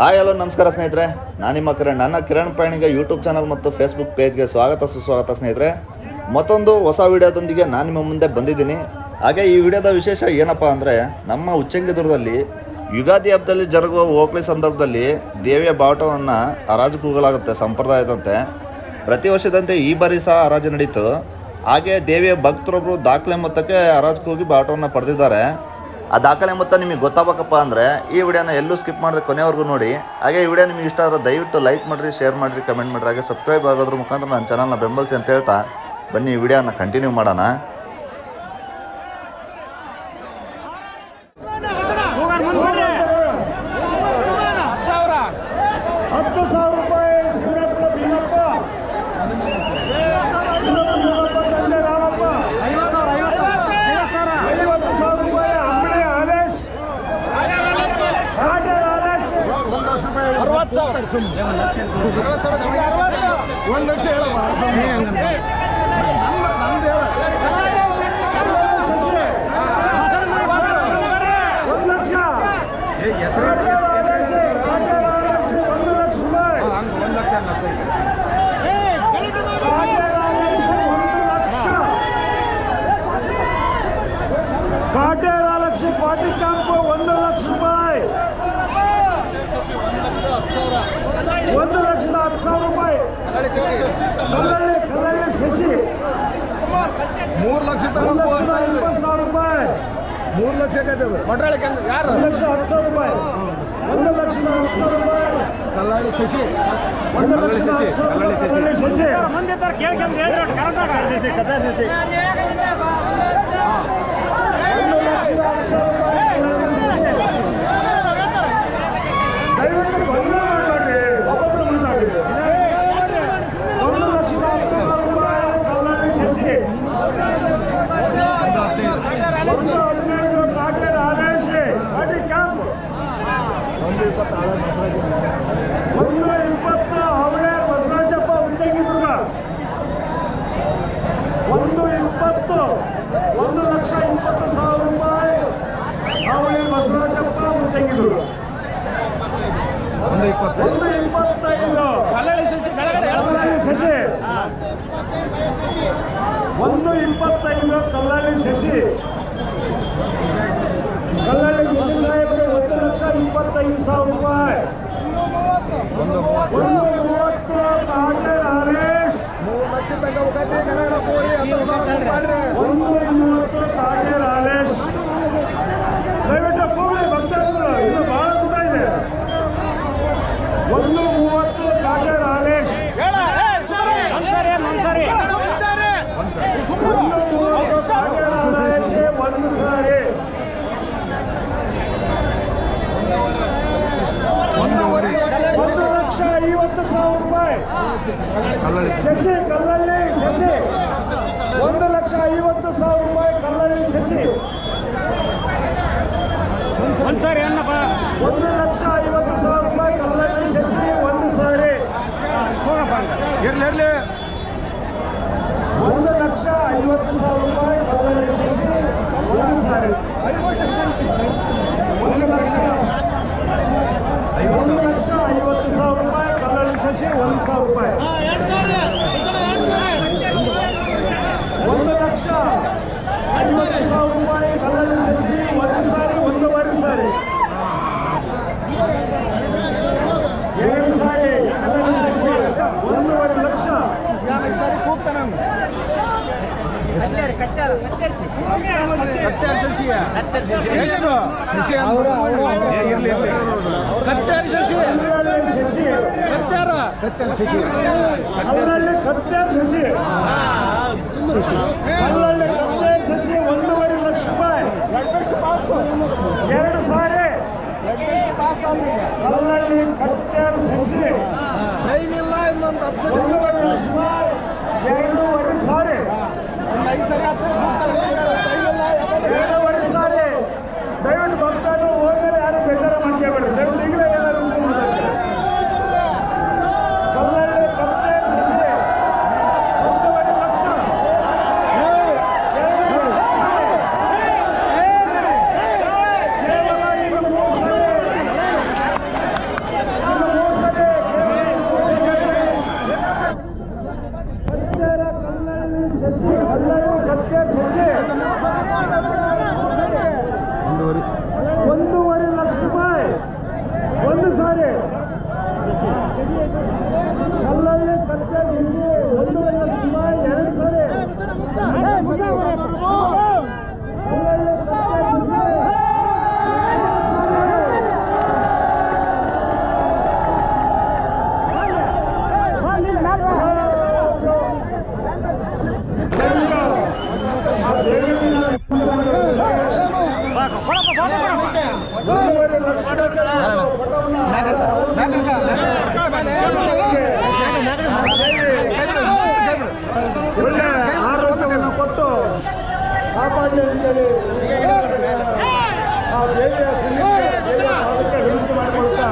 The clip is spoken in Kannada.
ಹಾಯ್, ಹಲೋ, ನಮಸ್ಕಾರ ಸ್ನೇಹಿತರೆ. ನಾನು ನಿಮ್ಮ ಕಿರಣ್. ನನ್ನ ಕಿರಣ್ ಪಯಣಿಗೆ ಯೂಟ್ಯೂಬ್ ಚಾನಲ್ ಮತ್ತು ಫೇಸ್ಬುಕ್ ಪೇಜ್ಗೆ ಸ್ವಾಗತ, ಸುಸ್ವಾಗತ ಸ್ನೇಹಿತರೆ. ಮತ್ತೊಂದು ಹೊಸ ವಿಡಿಯೋದೊಂದಿಗೆ ನಾನು ನಿಮ್ಮ ಮುಂದೆ ಬಂದಿದ್ದೀನಿ. ಹಾಗೆ ಈ ವಿಡಿಯೋದ ವಿಶೇಷ ಏನಪ್ಪ ಅಂದರೆ, ನಮ್ಮ ಉಚ್ಚಂಗಿದುರ್ಗದಲ್ಲಿ ಯುಗಾದಿ ಹಬ್ಬದಲ್ಲಿ ಜರುಗುವ ಓಕ್ಳಿ ಸಂದರ್ಭದಲ್ಲಿ ದೇವಿಯ ಬಾವುಟವನ್ನು ಹರಾಜು ಕೂಗಲಾಗುತ್ತೆ ಸಂಪ್ರದಾಯದಂತೆ. ಪ್ರತಿ ವರ್ಷದಂತೆ ಈ ಬಾರಿ ಸಹ ಹರಾಜು ನಡೀತು. ಹಾಗೆ ದೇವಿಯ ಭಕ್ತರೊಬ್ಬರು ದಾಖಲೆ ಮೊತ್ತಕ್ಕೆ ಹರಾಜು ಕೂಗಿ ಬಾವುಟವನ್ನು ಪಡೆದಿದ್ದಾರೆ. ಆ ದಾಖಲೆ ಮೊತ್ತ ನಿಮಗೆ ಗೊತ್ತಾಗಬೇಕಪ್ಪ ಅಂದರೆ ಈ ವಿಡಿಯೋನ ಎಲ್ಲೂ ಸ್ಕಿಪ್ ಮಾಡಿದ್ರೆ ಕೊನೆವರೆಗೂ ನೋಡಿ. ಹಾಗೆ ಈ ವಿಡಿಯೋ ನಿಮಗೆ ಇಷ್ಟ ಆದರೆ ದಯವಿಟ್ಟು ಲೈಕ್ ಮಾಡಿರಿ, ಶೇರ್ ಮಾಡಿರಿ, ಕಮೆಂಟ್ ಮಾಡಿರಿ. ಹಾಗೆ ಸಬ್ಸ್ಕ್ರೈಬ್ ಆಗೋದ್ರ ಮುಖಾಂತರ ನನ್ನ ಚಾನಲ್ನ ಬೆಂಬಲಿಸಿ ಅಂತ ಹೇಳ್ತಾ ಬನ್ನಿ. ಈ ವಿಡಿಯೋನ ಕಂಟಿನ್ಯೂ ಮಾಡೋಣ ಹೋಗೋಣ ಮುಂದೆ ಬರ್ರಿ ಹತ್ತು ಸಾವಿರ ಹತ್ತು ಸಾವಿರ ರೂಪಾಯಿ ಶಿವರತ್ನ ಭೀಮಪ್ಪ ಭೀಮಪ್ಪ ತಂದೆ ರಾಮಪ್ಪ ಐವತ್ತು ಸಾವಿರ ಐವತ್ತು ಸಾವಿರ ಐವತ್ತು ಸಾವಿರ ರೂಪಾಯಿ ಅಂಬಳಿ ಆದೇಶ್ ಕಾಟೆ ಆದೇಶ್ ಅರವತ್ತು ಸಾವಿರ ಒಂದು ಲಕ್ಷ ಹೇಳಮ್ಮ ಒಂದು ಲಕ್ಷ ಕಾಟೆ ಆದೇಶ್, ಕಾಟೆ ಆದೇಶ್, ಒಂದು ಲಕ್ಷ ರೂಪಾಯಿ ಒಂದು ಲಕ್ಷ ಅನ್ನಿಸ್ತೈತೆ ಕಾಟೇರ ಲಕ್ಷ ಪಾಟಿ ಕ್ಯಾಂಪ್ ಒಂದು ಲಕ್ಷ ರೂಪಾಯಿ ಒಂದು ಲಕ್ಷದ ಹತ್ತು ಸಾವಿರ ರೂಪಾಯಿ. ಕಲ್ಲಳ್ಳಿ ಕಲ್ಲಳ್ಳಿ ಶಶಿ. ಮೂರು ಲಕ್ಷ ಇಪ್ಪತ್ತು ಸಾವಿರ ರೂಪಾಯಿ. ಮೂರು ಲಕ್ಷ ಯಾರು? ಒಂದು ಲಕ್ಷ ಹತ್ತು ಸಾವಿರ ರೂಪಾಯಿ. ಒಂದು ಲಕ್ಷದ ಹತ್ತು ಸಾವಿರ ರೂಪಾಯಿ. ಕಲ್ಲಾಳಿ ಶಶಿ. ಒಂದು ಲಕ್ಷದ ಹತ್ತು ಸಾವಿರ ಶಶಿ. ಮಂದಿ ಇದ್ದಾರೆ ಕೇಳ್ಕೊಂಡು ಹೇಳಿ ಕರೆಕ್ಟಾಗಿ ಒಂದು ಲಕ್ಷದ ಹತ್ತು ಸಾವಿರ ರೂಪಾಯಿ ದಯವಿಟ್ಟು ಗೊಂದಲ ಮಾಡಬೇಡ್ರಿ ಒಬ್ಬೊಬ್ರು ಮಾತಾಡಿ ಒಂದು ಲಕ್ಷದ ಹತ್ತು ಸಾವಿರ ರೂಪಾಯಿ ಕಲ್ಲಳ್ಳಿ ಶಶಿ ಒಂದು ಹದಿನೈದು ಕಾಟೇರ ಆದೇಶ ಪಾಟಿ ಕ್ಯಾಂಪ್ ಒಂದು ಇಪ್ಪತ್ತು ಆಳ ಬಸವರಾಜ ಒಂದು ಇಪ್ಪತ್ತು ಬಸವರಾಜಪ್ಪ ಉಚ್ಚಂಗಿದುರ್ಗ ಒಂದು ಇಪ್ಪತ್ತು ಒಂದು ಲಕ್ಷ ಇಪ್ಪತ್ತು ಸಾವಿರ ರೂಪಾಯಿ ಅವಳಿ ಬಸವರಾಜಪ್ಪ ಉಚ್ಚಂಗಿದುರ್ಗ ಒಂದು ಇಪ್ಪತ್ತು. ಒಂದು ಇಪ್ಪತ್ತೈದು. ಕಲ್ಲಳ್ಳಿ ಶಶಿ ಕಲ್ಲಳ್ಳಿ ಶಶಿ. ಒಂದು ಇಪ್ಪತ್ತೈದು ಕಲ್ಲಳ್ಳಿ ಶಶಿ. ಕಲ್ಲಳ್ಳಿ ಶಶಿ ಸಾಹೇಬರು ಒಂದು ಲಕ್ಷ ಇಪ್ಪತ್ತೈದು ಸಾವಿರ ರೂಪಾಯಿ ಒಂದು ಒಂದು ಮೂವತ್ತು ಕಾಟೆ ಹರೇಶ್ ಮೂರು ಲಕ್ಷ ತಗೋಬೇಕೈತಿ ಕನ್ನಡ ಕೋರಿ ಹತ್ತು ಸಾವಿರ ಮಾಡ್ರಿ. ಒಂದು ಮೂವತ್ತು ಕಾಟೆ ಹರೇಶ್ ದಯವಿಟ್ಟು ಕೂಗಲಿ ಭಕ್ತರು ಇನ್ನು ಬಹಳ ದೂರ ಇದೆ ಒಂದು ಮೂವತ್ತು ಕಾಟೆ ಹರೇಶ್ ಒಂದ್ಸರಿ ಒಂದ್ಸರಿ ಒಂದು ಮೂವತ್ತು ಕಾಟೆ ಹರೇಶ್ ಒಂದು ಸಾರಿ ಒಂದೂವರೆ ಒಂದು ಲಕ್ಷ ಐವತ್ತು ಸಾವಿರ ರೂಪಾಯಿ ಕಲ್ಲಳ್ಳಿ ಶಶಿ ಕಲ್ಲಳ್ಳಿ ಶಶಿ. ಒಂದು ಲಕ್ಷ ಐವತ್ತು ಸಾವಿರ ರೂಪಾಯಿ ಕಲ್ಲಳ್ಳಿ ಶಶಿ. ಒಂದ್ಸರಿ ಏನಪ್ಪ? ಒಂದು ಲಕ್ಷ ಐವತ್ತು ಸಾವಿರ ರೂಪಾಯಿ ಕಲ್ಲಳ್ಳಿ ಶಶಿ ಒಂದು ಸಾರಿ. ಹೋಗಪ್ಪ ಅಂತ. ಇರ್ಲಿ ಇರ್ಲಿ. ಒಂದು ಲಕ್ಷ ಐವತ್ತು ಸಾವಿರ ರೂಪಾಯಿ ಕಲ್ಲಳ್ಳಿ ಶಶಿ ಒಂದು ಸಾರಿ. ಒಂದು ಲಕ್ಷ ಒಂದು ಲಕ್ಷ ಐವತ್ತು ಸಾವಿರ ರೂಪಾಯಿ ಕಲ್ಲಳ್ಳಿ ಶಶಿ ಒಂದು ಸಾವಿರ ರೂಪಾಯಿ. ಒಂದು ಲಕ್ಷ. ಐವತ್ತು ಸಾವಿರ ರೂಪಾಯಿ ಕಲ್ಲಡಿ ಶಶಿ ಒಂದು ಸಾರಿ ಒಂದು ಬಾರಿ ಸಾರಿ. ಎರಡು ಸಾರಿ ಕಲ್ಲಡಿ ಶಶಿ ಒಂದೂವರೆ ಲಕ್ಷ. ಶಶಿ ಎಷ್ಟು? ಕತ್ತೇರಿ ಶಶಿ. ಶಶಿ. ಕತ್ತಾರ ಕತ್ಯಾರ ಶಶಿ. ಅವರಲ್ಲಿ ಕತ್ತೇರ್ ಶಶಿ. ಅವರಲ್ಲಿ ಕತ್ತೇರ್ ಶಶಿ ಒಂದೂವರೆ ಲಕ್ಷ ರೂಪಾಯಿ. ಎರಡು ಸಾರಿ. ಅವರಲ್ಲಿ ಕತ್ತೇರ್ ಶಶಿ. ಟೈಮ್ ಇಲ್ಲ ಇನ್ನೊಂದು ಹತ್ತು ಒಂದೂವರೆ ಲಕ್ಷ ರೂಪಾಯಿ. ಎರಡೂವರೆ ಆರೋಗ್ಯವನ್ನು ಕೊಟ್ಟು ಕಾಪಾಡಲಿ ಅಂತೇಳಿ ಆ ದೇವಿಯ ಸನ್ನಿಧಿಗೆ ವಿನಂತಿ ಮಾಡಿಕೊಳ್ತಾ